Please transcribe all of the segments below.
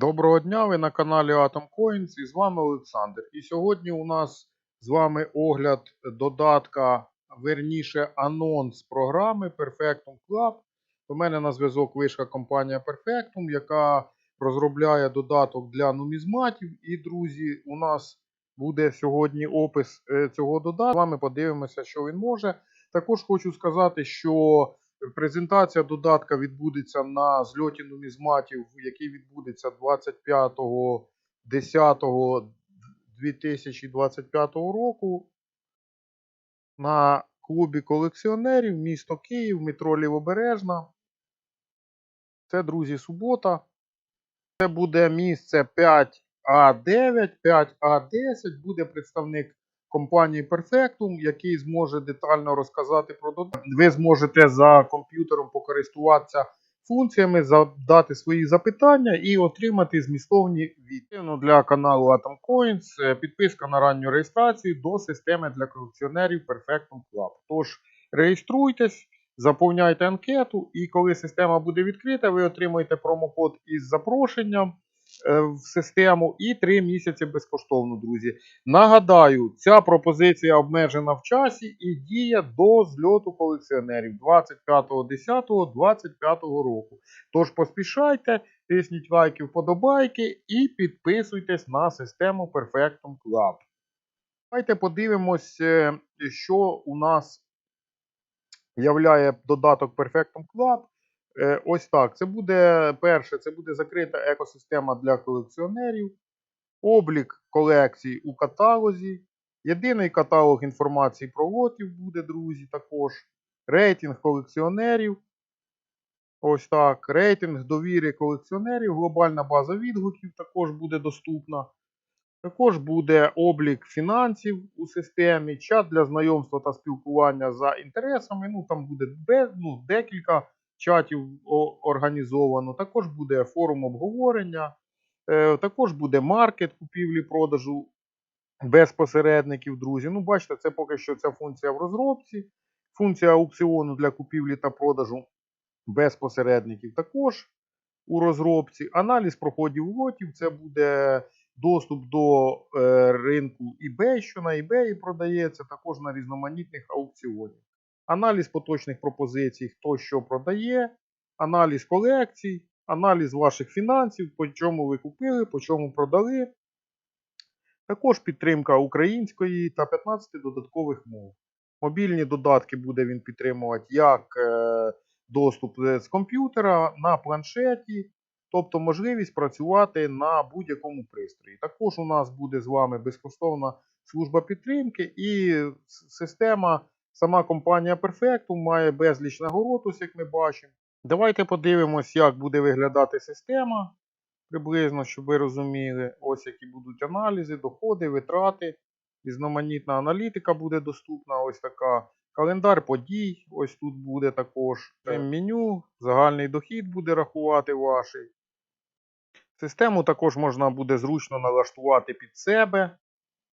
Доброго дня, ви на каналі Atom Coins і з вами Олександр. І сьогодні у нас з вами огляд додатка, верніше анонс програми Perfectum Club. До мене на зв'язок вийшла компанія Perfectum, яка розробляє додаток для нумізматів. І, друзі, у нас буде сьогодні опис е, цього додатку. З вами подивимося, що він може. Також хочу сказати, що Презентація додатка відбудеться на зльоті нумізматів, який відбудеться 25.10.2025 року на клубі колекціонерів місто Київ, метро Лівобережна. Це, друзі, субота. Це буде місце 5А9, 5А10. Буде представник компанії Perfectum, який зможе детально розказати про додаток. Ви зможете за комп'ютером покористуватися функціями, задати свої запитання і отримати змістовні відповіді для каналу Atom Coins. е, Підписка на ранню реєстрацію до системи для колекціонерів Perfectum Club. Тож реєструйтесь, заповняйте анкету, і коли система буде відкрита, ви отримаєте промокод із запрошенням в систему і 3 місяці безкоштовно, друзі. Нагадаю, ця пропозиція обмежена в часі і діє до зльоту колекціонерів 25.10.25 року. Тож поспішайте, тисніть лайки, вподобайки і підписуйтесь на систему Perfectum Club. Давайте подивимось, е, що у нас являє додаток Perfectum Club. Е, Ось так. Це буде перше, це буде закрита екосистема для колекціонерів, облік колекцій у каталозі, єдиний каталог інформації про лотів буде, друзі, також. Рейтинг колекціонерів. Ось так. Рейтинг довіри колекціонерів, глобальна база відгуків також буде доступна. Також буде облік фінансів у системі, чат для знайомства та спілкування за інтересами. Ну, там буде ну, декілька чатів організовано. Також буде форум обговорення, е, також буде маркет купівлі-продажу без посередників, друзі. Ну, бачите, це поки що ця функція в розробці. Функція аукціону для купівлі та продажу без посередників також у розробці. Аналіз проходів лотів це буде доступ до е, ринку eBay, що на eBay продається, також на різноманітних аукціонах. Аналіз поточних пропозицій, хто що продає, аналіз колекцій, аналіз ваших фінансів, по чому ви купили, по чому продали. Також підтримка української та 15 додаткових мов. Мобільні додатки буде він підтримувати як е, доступ е, з комп'ютера на планшеті, тобто можливість працювати на будь-якому пристрої. Також у нас буде з вами безкоштовна служба підтримки і система, сама компанія Perfectum має безліч нагород, ось як ми бачимо. Давайте подивимось, як буде виглядати система приблизно, щоб ви розуміли, ось які будуть аналізи, доходи, витрати. Різноманітна аналітика буде доступна. Ось така. Календар подій. Ось тут буде також. Це меню, загальний дохід буде рахувати ваш. Систему також можна буде зручно налаштувати під себе.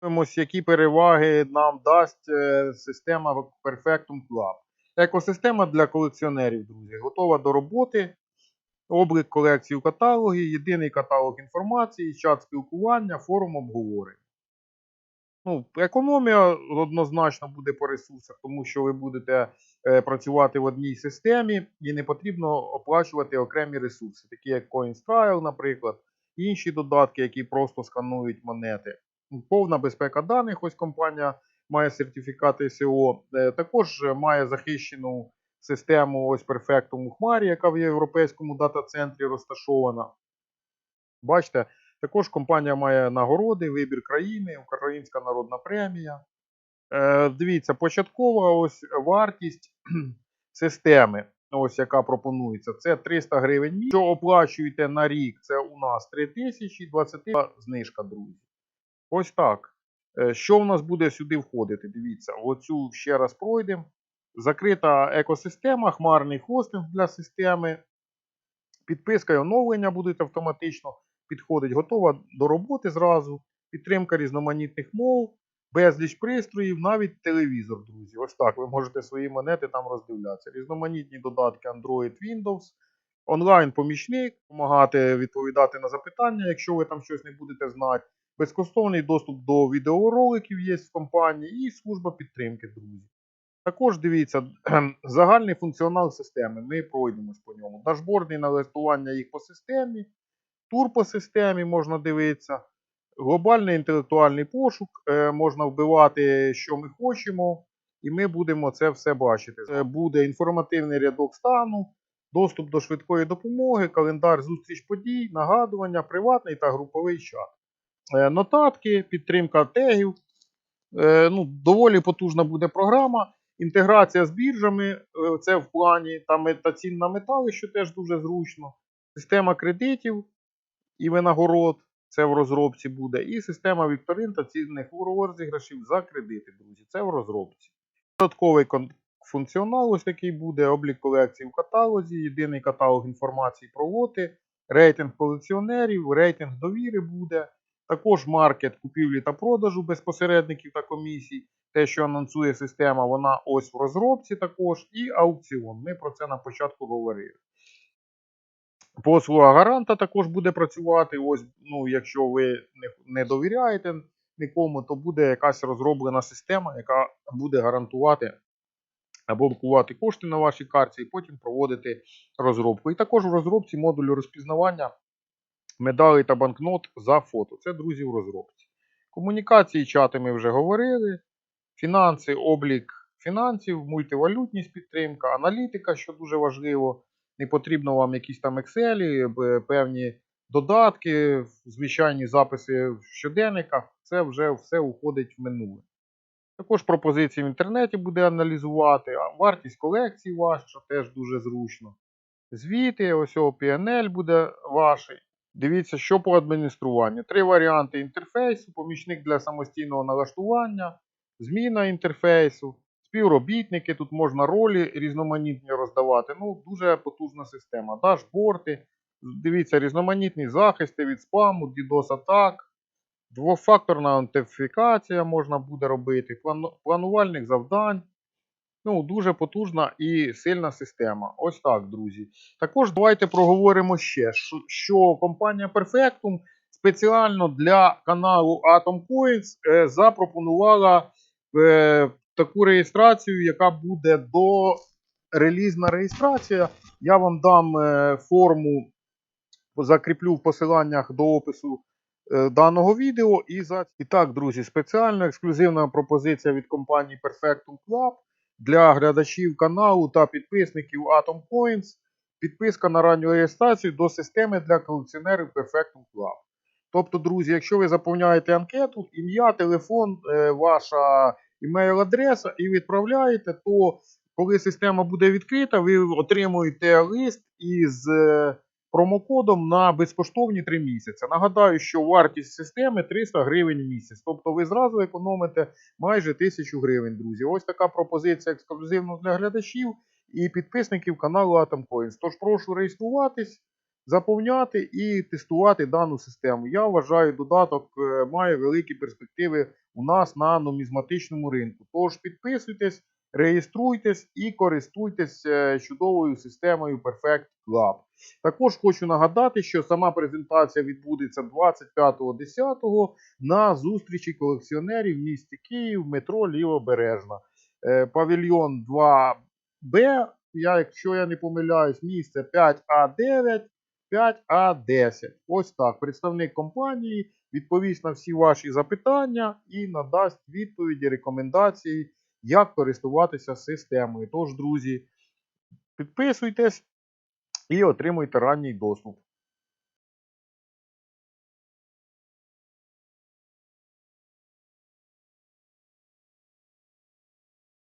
Подивимось, які переваги нам дасть е, система Perfectum Club. Екосистема для колекціонерів, друзі, готова до роботи. Облік колекції у каталогі, єдиний каталог інформації, чат спілкування, форум обговорень. Ну, економія однозначно буде по ресурсах, тому що ви будете е, працювати в одній системі і не потрібно оплачувати окремі ресурси, такі як CoinStrial, наприклад, інші додатки, які просто сканують монети. Повна безпека даних, ось компанія має сертифікати СО, е, також має захищену систему ось Perfectum у Хмарі, яка в європейському дата-центрі розташована. Бачите, також компанія має нагороди, вибір країни, Українська народна премія. Е, дивіться, початкова ось вартість системи, ось яка пропонується, це 300 гривень. Що оплачуєте на рік, це у нас 3000, 20 знижка, друзі. Ось так. Е, Що в нас буде сюди входити? Дивіться, оцю ще раз пройдемо. Закрита екосистема, хмарний хостинг для системи. Підписка і оновлення будуть автоматично підходить. Готова до роботи зразу. Підтримка різноманітних мов, безліч пристроїв, навіть телевізор, друзі. Ось так. Ви можете свої монети там роздивлятися. Різноманітні додатки Android Windows. онлайн-помічник, допомагати відповідати на запитання, якщо ви там щось не будете знати. Безкоштовний доступ до відеороликів є в компанії і служба підтримки, друзі. Також дивіться, загальний функціонал системи. Ми пройдемось по ньому. Дашбордні налаштування їх по системі, тур по системі можна дивитися. Глобальний інтелектуальний пошук, е, можна вбивати, що ми хочемо, і ми будемо це все бачити. Це буде інформативний рядок стану, доступ до швидкої допомоги, календар зустріч подій, нагадування, приватний та груповий чат. Е, Нотатки, підтримка тегів. Е, Ну, доволі потужна буде програма. Інтеграція з біржами, е, це в плані там та цін на метали, що теж дуже зручно. Система кредитів і винагород, це в розробці буде. І система вікторин та цінних розіграшів за кредити, друзі. Це в розробці. Додатковий функціонал ось такий буде, облік колекцій в каталозі, єдиний каталог інформації про лоти, рейтинг колекціонерів, рейтинг довіри буде. Також маркет купівлі та продажу без посередників та комісій. Те, що анонсує система, вона ось в розробці також. І аукціон. Ми про це на початку говорили. Послуга гаранта також буде працювати. Ось, ну, якщо ви не, довіряєте нікому, то буде якась розроблена система, яка буде гарантувати або блокувати кошти на вашій карті, і потім проводити розробку. І також в розробці модулю розпізнавання медалей та банкнот за фото. Це друзі в розробці. Комунікації, чати ми вже говорили. Фінанси, облік фінансів, мультивалютність підтримка, аналітика, що дуже важливо. Не потрібно вам якісь там Excel, певні додатки, звичайні записи в щоденниках. Це вже все уходить в минуле. Також пропозиції в інтернеті буде аналізувати, а вартість колекцій ваша, теж дуже зручно. Звіти, ось PNL буде ваш. Дивіться, що по адмініструванню. Три варіанти інтерфейсу, помічник для самостійного налаштування, зміна інтерфейсу, співробітники, тут можна ролі різноманітні роздавати. Ну, дуже потужна система. Дашборди, дивіться, різноманітні захисти від спаму, DDoS атак. Двофакторна аутентифікація можна буде робити, плану- планувальник завдань. Ну, дуже потужна і сильна система. Ось так, друзі. Також давайте проговоримо ще, що, компанія Perfectum спеціально для каналу Atom Coins е, запропонувала е, таку реєстрацію, яка буде до релізна реєстрація. Я вам дам е, форму, закріплю в посиланнях до опису даного відео. І, за... і так, друзі, спеціальна ексклюзивна пропозиція від компанії Perfectum Club для глядачів каналу та підписників Atom Coins. Підписка на ранню реєстрацію до системи для колекціонерів Perfectum Club. Тобто, друзі, якщо ви заповняєте анкету, ім'я, телефон, е, ваша імейл-адреса і відправляєте, то коли система буде відкрита, ви отримуєте лист із е, промокодом на безкоштовні 3 місяці. Нагадаю, що вартість системи 300 гривень в місяць. Тобто ви зразу економите майже 1000 гривень, друзі. Ось така пропозиція ексклюзивно для глядачів і підписників каналу Atom Coins. Тож прошу реєструватись, заповняти і тестувати дану систему. Я вважаю, додаток е, має великі перспективи у нас на нумізматичному ринку. Тож підписуйтесь, реєструйтесь і користуйтесь е, чудовою системою Perfect Club. Також хочу нагадати, що сама презентація відбудеться 25.10 на зустрічі колекціонерів в місті Київ, метро Лівобережна. Е, Павільйон 2Б, я, якщо я не помиляюсь, місце 5А9, 5А10. Ось так. Представник компанії відповість на всі ваші запитання і надасть відповіді, рекомендації, як користуватися системою. Тож, друзі, підписуйтесь і отримуйте ранній доступ.